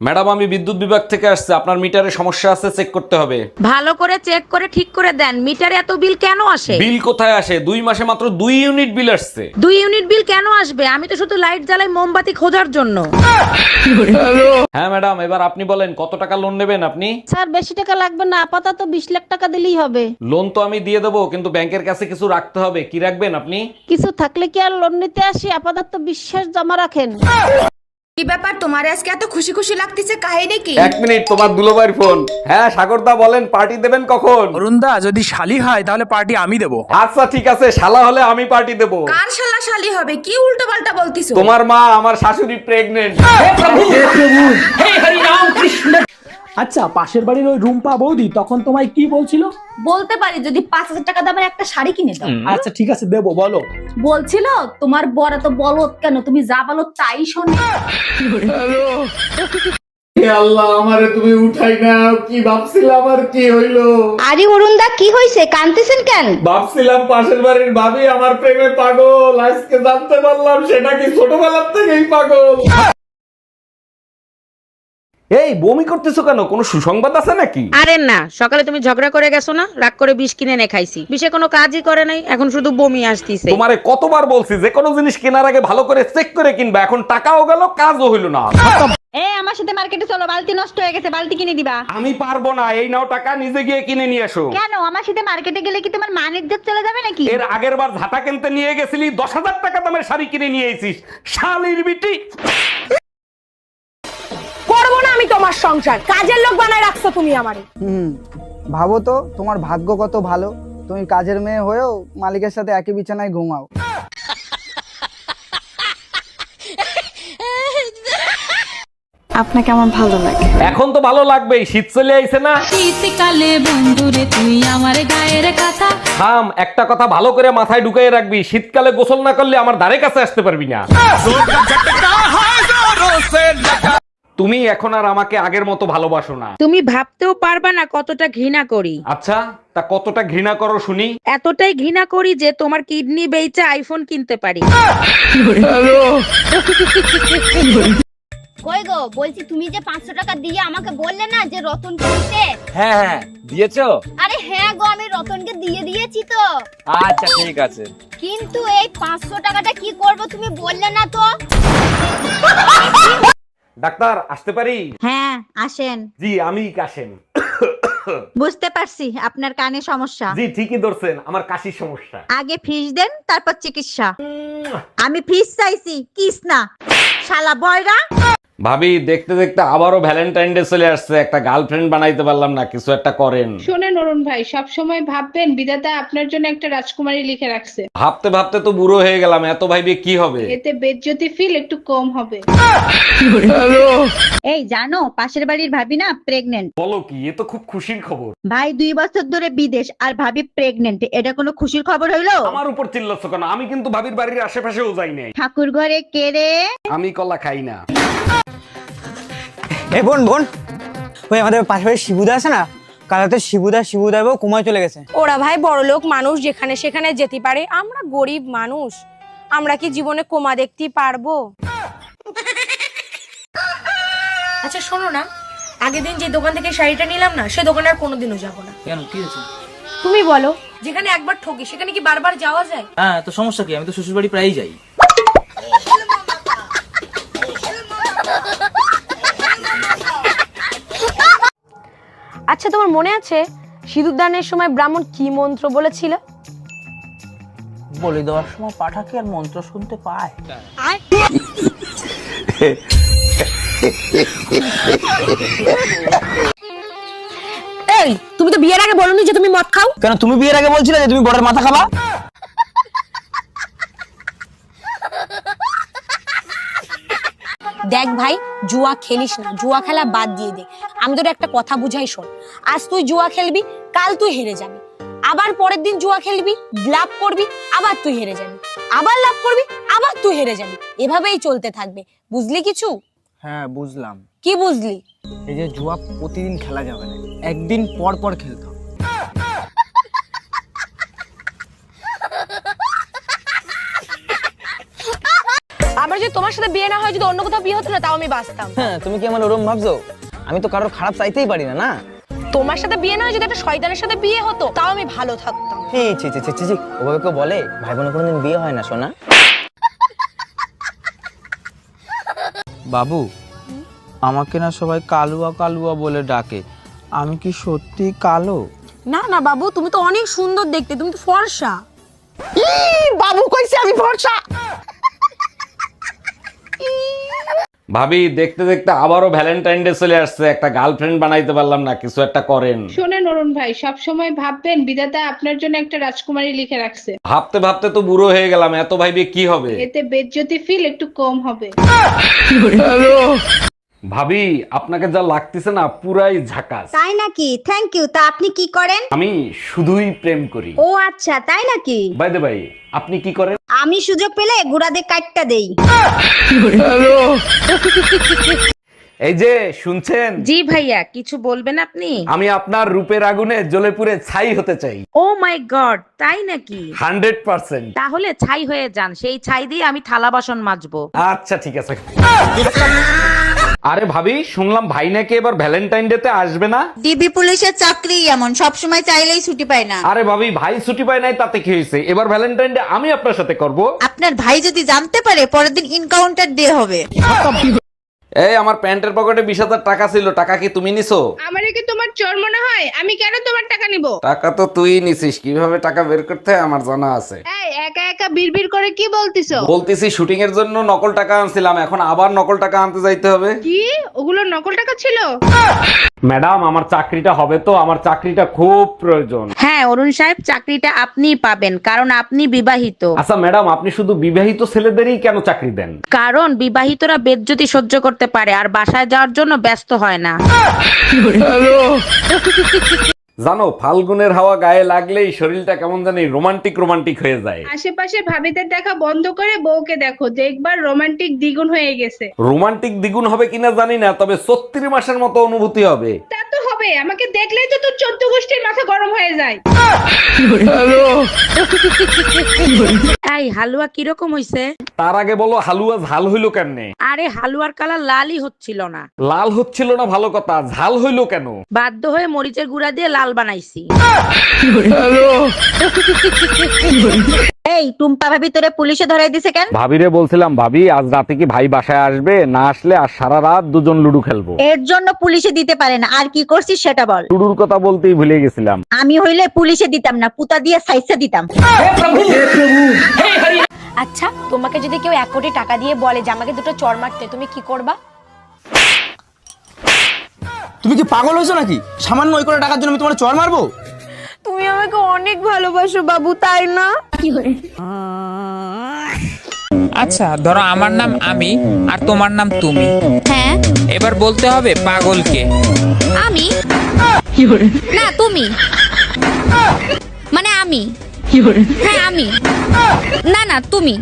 Madam আমি বিদ্যুৎ বিভাগ থেকে আসছে। আপনার মিটারে সমস্যা আছে চেক করতে হবে। ভালো করে চেক করে ঠিক করে দেন। মিটারে এত বিল কেন আসে? বিল কোথায় আসে? দুই মাসে মাত্র দুই ইউনিট বিল আসছে। দুই ইউনিট বিল কেন আসবে? আমি তো শুধু লাইট জ্বালাই মোমবাতি খোঁজার জন্য। হ্যাঁ ম্যাডাম এবার আপনি বলেন কত টাকা লোন নেবেন আপনি? স্যার বেশি টাকা লাগবে না। আপাতত বিশ লাখ টাকা দিলেই হবে। লোন তো আমি দিয়ে দেবো কিন্তু ব্যাংকের কাছে কিছু রাখতে হবে। কি রাখবেন আপনি? কিছু থাকলে কি আর লোন নিতে আসি? আপাতত বিশ্বাস জমা রাখেন। কি ব্যাপার তোমার আজকে এত খুশি খুশি লাগতেছে কাহিনী কি? এক মিনিট তোমার দুলোবাইর ফোন। হ্যাঁ সাগরদা বলেন পার্টি দেবেন কখন? অরুণদা যদি শালি হয় তাহলে পার্টি আমি দেবো। আচ্ছা ঠিক আছে শালা হলে আমি পার্টি দেব। কার শালা শালি হবে? কি উল্টো পাল্টা বলতিছো? তোমার মা আমার শাশুড়ি প্রেগনেন্ট আচ্ছা পাশের বাড়ির ওই রুম্পা বৌদি তখন তোমায় কি বলছিল? বলতে পারি যদি পাঁচ হাজার টাকা দামের একটা শাড়ি কিনে দাও। আচ্ছা ঠিক আছে দেবো বলো। বলছিল তোমার বড় তো বলো কেন? তুমি যা বলো তাই শোনে। আল্লাহ আমারে তুমি উঠাই না কি ভাবছিলাম আর কি হইল? আরে অরুণদা কি হয়েছে কানতেছেন কেন? ভাবছিলাম পাশের বাড়ির ভাবি আমার প্রেমে পাগল আজকে জানতে পারলাম সেটা কি ছোটবেলার থেকেই পাগল। এই বমি করতেছো কেন? কোনো সুসংবাদ আছে নাকি? আরে না সকালে তুমি ঝগড়া করে গেছো না? রাগ করে বিষ কিনে এনে খাইছি। বিষে কোনো কাজই করে নাই এখন শুধু বমি আসতিছে। তোমারে কতবার বলছি যে কোনো জিনিস কেনার আগে ভালো করে চেক করে কিনবা এখন টাকাও গেল কাজও হইল না। এ আমার সাথে মার্কেটে চলো বালতি নষ্ট হয়ে গেছে বালতি কিনে দিবা। আমি পারব না এই নাও টাকা নিজে গিয়ে কিনে নিয়ে এসো। কেন? আমার সাথে মার্কেটে গেলে কি তোমার মানের দিক চলে যাবে নাকি? এর আগের বার ঝাঁটা কিনতে নিয়ে গেছিলি দশ হাজার টাকা দামের শাড়ি কিনে নিয়ে এসিস শালির বিটি। সংসার। কাজের লোক বানায় রাখছো তুমি আমারে। হুম ভাবো তো তোমার ভাগ্য কত ভালো? তুমি কাজের মেয়ে হয়েও মালিকের সাথে একই বিছানায় ঘুমাও। আপনাকে আমার ভালো লাগে। এখন তো ভালো লাগবেই শীত চলে আইছে না। শীতকালে বন্ধুরে তুই আমার গায়ের কথা। থাম একটা কথা ভালো করে মাথায় ঢুকাই রাখবি শীতকালে গোসল না করলে আমার ধারে কাছে আসতে পারবি না। তুমি এখন আর আমাকে আগের মতো ভালোবাসো না। তুমি ভাবতেও পারবা না কতটা ঘৃণা করি। আচ্ছা তা কতটা ঘৃণা করো শুনি। এতটাই ঘৃণা করি যে তোমার কিডনি বেচে আইফোন কিনতে পারি। কই গো বলছি তুমি যে পাঁচশো টাকা দিয়ে আমাকে বললে না যে রতন কিনতে? হ্যাঁ হ্যাঁ দিয়েছ? আরে হ্যাঁ গো আমি রতনকে দিয়ে দিয়েছি তো। আচ্ছা ঠিক আছে। কিন্তু এই পাঁচশো টাকাটা কি করব তুমি বললে না তো? ডাক্তার আসতে পারি? হ্যাঁ আসেন। জি আমি কাশেম। বুঝতে পারছি আপনার কানে সমস্যা। জি ঠিকই ধরছেন আমার কাশির সমস্যা। আগে ফিস দেন তারপর চিকিৎসা। আমি ফিস চাইছি কিস না। শালা বয়রা। ভাবি দেখতে দেখতে আবারও ভ্যালেন্টাইন ডে চলে আসছে। একটা গার্লফ্রেন্ড বানাইতে পারলাম না কিছু একটা করেন। শোনেন অরুণ ভাই সব সময় ভাববেন বিধাতা আপনার জন্য একটা রাজকুমারী লিখে রাখছে। ভাবতে ভাবতে তো বুড়ো হয়ে গেলাম এত ভাইবে কি হবে? এতে বেজ্জতি ফিল একটু কম হবে। এই জানো পাশের বাড়ির ভাবি না প্রেগনেন্ট বলো কি এ তো খুব খুশির খবর। ভাই দুই বছর ধরে বিদেশ আর ভাবি প্রেগনেন্ট এটা কোনো খুশির খবর হইল? আমার উপর চিল্লাচ্ছ কেন? আমি কিন্তু ভাবির বাড়ির আশেপাশেও যাই নাই। ঠাকুর ঘরে কেড়ে আমি কলা খাই না। এ বোন বোন। ওই আমাদের পাশে শিবুদা আছে না? কালাতে শিবুদা শিবুদা বউ কুমায় চলে গেছে। ওরা ভাই বড় লোক মানুষ যেখানে সেখানে যেতে পারে। আমরা গরিব মানুষ। আমরা কি জীবনে কোমা দেখতে পারব? আচ্ছা শোনো না। আগের দিন যে দোকান থেকে শাড়িটা নিলাম না সে দোকানে আর কোনোদিনও যাব না। কেন? কি হয়েছে? তুমি বলো। যেখানে একবার ঠকি সেখানে কি বারবার যাওয়া যায়? হ্যাঁ তো সমস্যা কি? আমি তো শ্বশুর বাড়ি প্রায়ই যাই। আচ্ছা তোমার মনে আছে সিঁদুরদানের সময় ব্রাহ্মণ কি মন্ত্র বলেছিল? বলে দেওয়ার সময় পাঠাকে আর মন্ত্র শুনতে পায়? এই তুমি তো বিয়ের আগে বলনি যে তুমি মদ খাও? কেন তুমি বিয়ের আগে বলছিলে যে তুমি বড়ের মাথা খাবা? দেখ ভাই জুয়া খেলিস না জুয়া খেলা বাদ দিয়ে দে। আমি তোর একটা কথা বুঝাই শোন। আজ তুই জুয়া খেলবি কাল তুই হেরে যাবি। আবার পরের দিন জুয়া খেলবি লাভ করবি আবার তুই হেরে যাবি। আবার লাভ করবি আবার তুই হেরে যাবি। এভাবেই চলতে থাকবে। বুঝলি কিছু? হ্যাঁ বুঝলাম। কি বুঝলি? এই যে জুয়া প্রতিদিন খেলা যাবে না। একদিন পর পর খেলতে হবে আমরা যদি তোমার সাথে বিয়ে না হয় যদি অন্য কোথাও বিয়ে হতো না তাও আমি বাঁচতাম। হ্যাঁ তুমি কি আমার ওরম ভাবছ? আমি তো কারোর খারাপ চাইতেই পারি না না? তোমার সাথে বিয়ে না হয় যদি একটা শয়তানের সাথে বিয়ে হতো তাও আমি ভালো থাকতাম। ছি ছি ছি ছি, ছি ছি ওভাবে কেউ বলে? ভাই বোনের কোনোদিন বিয়ে হয় না সোনা? বাবু আমাকে না সবাই কালুয়া কালুয়া বলে ডাকে। আমি কি সত্যি কালো? না না বাবু তুমি তো অনেক সুন্দর দেখতে তুমি তো ফর্সা। বাবু কইছে আমি ভরসা ভাবি দেখতে দেখতে আবারও ভ্যালেন্টাইন ডে চলে আসছে। একটা গার্লফ্রেন্ড বানাইতে পারলাম না কিছু একটা করেন। শোনেন অরুণ ভাই সব সময় ভাববেন বিধাতা আপনার জন্য একটা রাজকুমারী লিখে রাখছে। ভাবতে ভাবতে তো বুড়ো হয়ে গেলাম এত ভাইবে কি হবে? এতে বেজ্জতি ফিল একটু কম হবে। ভাবি আপনাকে যা লাগতেছে না পুরাই ঝাকাস। তাই নাকি? থ্যাংক ইউ তা আপনি কি করেন? আমি শুধুই প্রেম করি। ও আচ্ছা তাই নাকি? বাইদে ভাই আপনি কি করেন? আমি সুযোগ পেলে গুড়াদের কাটটা দেই। এই যে শুনছেন? জি ভাইয়া কিছু বলবেন আপনি? আমি আপনার রূপের আগুনে জ্বলে পুড়ে ছাই হতে চাই। ও মাই গড তাই নাকি? Hundred percent. তাহলে ছাই হয়ে যান সেই ছাই দিয়ে আমি থালা বাসন মাজবো। আচ্ছা ঠিক আছে। আরে ভাবি শুনলাম ভাই নাকি এবার ভ্যালেন্টাইন ডে তে আসবে না? ডিবি পুলিশের চাকরি এমন সব সময় চাইলেই ছুটি পায় না। আরে ভাবি ভাই ছুটি পায় নাই তাতে কি হয়েছে? এবার ভ্যালেন্টাইন ডে আমি আপনার সাথে করব। আপনার ভাই যদি জানতে পারে পরের দিন ইনকাউন্টার ডে হবে। এই আমার প্যান্টের পকেটে বিশ হাজার টাকা ছিল টাকা কি তুমি নিছো? আমারে কি তোমার চোর মনে হয়? আমি কেন তোমার টাকা নিব? টাকা তো তুই নিছিস কীভাবে টাকা বের করতে হয় আমার জানা আছে। এই একা একা বিড়বিড় করে কি বলতিছো? বলতেছি শুটিং এর জন্য নকল টাকা আনছিলাম এখন আবার নকল টাকা আনতে যাইতে হবে। কি? ওগুলো নকল টাকা ছিল? ম্যাডাম আমার চাকরিটা হবে তো আমার চাকরিটা খুব প্রয়োজন। হ্যাঁ অরুণ সাহেব চাকরিটা আপনিই পাবেন কারণ আপনি বিবাহিত। আচ্ছা ম্যাডাম আপনি শুধু বিবাহিত ছেলেদেরই কেন চাকরি দেন? কারণ বিবাহিতরা বেজ্জতি সহ্য করতে পারে আর বাসায় যাওয়ার জন্য ব্যস্ত হয় না। জানো ফাল্গুনের হাওয়া গায়ে লাগলেই শরীরটা কেমন জানি রোমান্টিক রোমান্টিক হয়ে যায়। আশেপাশে ভাবিদের দেখা বন্ধ করে বউকে দেখো দেখবার রোমান্টিক দ্বিগুণ হয়ে গেছে। রোমান্টিক দ্বিগুণ হবে কিনা জানি না তবে ছত্রিশ মাসের মতো অনুভূতি হবে। তা তো হবে আমাকে দেখলেই তো তোর চোদ্দ গোষ্ঠীর মাথা গরম হয়ে যায়। এই হালুয়া কীরকম হইছে? তার আগে বলো হালুয়া ঝাল হইল কেমনে? আরে হালুয়ার কালার লালই হচ্ছিল না। লাল হচ্ছিল না ভালো কথা। ঝাল হইল কেন? বাধ্য হয়ে মরিচের গুঁড়া দিয়ে লাল বানাইছি। এই টুম্পা ভাবি তোরে পুলিশে ধরাই দিছে কেন? ভাবিরে বলছিলাম ভাবি আজ রাতে কি ভাই বাসায় আসবে? না আসলে আর সারা রাত দুজন লুডু খেলব। এর জন্য পুলিশে দিতে পারে না। আর কি করছিস সেটা বল। লুডুর কথা বলতেই ভুলে গেছিলাম। আমি হইলে পুলিশে দিতাম না পুতা দিয়ে সাইসে দিতাম। আচ্ছা তোমাকে যদি কেউ এক কোটি টাকা দিয়ে বলে যে আমাকে দুটো চর মারতে তুমি কি করবা? তুমি কি পাগল হয়েছো নাকি? সামান্য ওই করে টাকার জন্য আমি তোমার চর মারবো? তুমি আমাকে অনেক ভালোবাসো বাবু তাই না? আচ্ছা ধরো আমার নাম আমি আর তোমার নাম তুমি। হ্যাঁ। এবার বলতে হবে পাগলকে। আমি? না তুমি। মানে আমি। হ্যাঁ আমি। না না তুমি।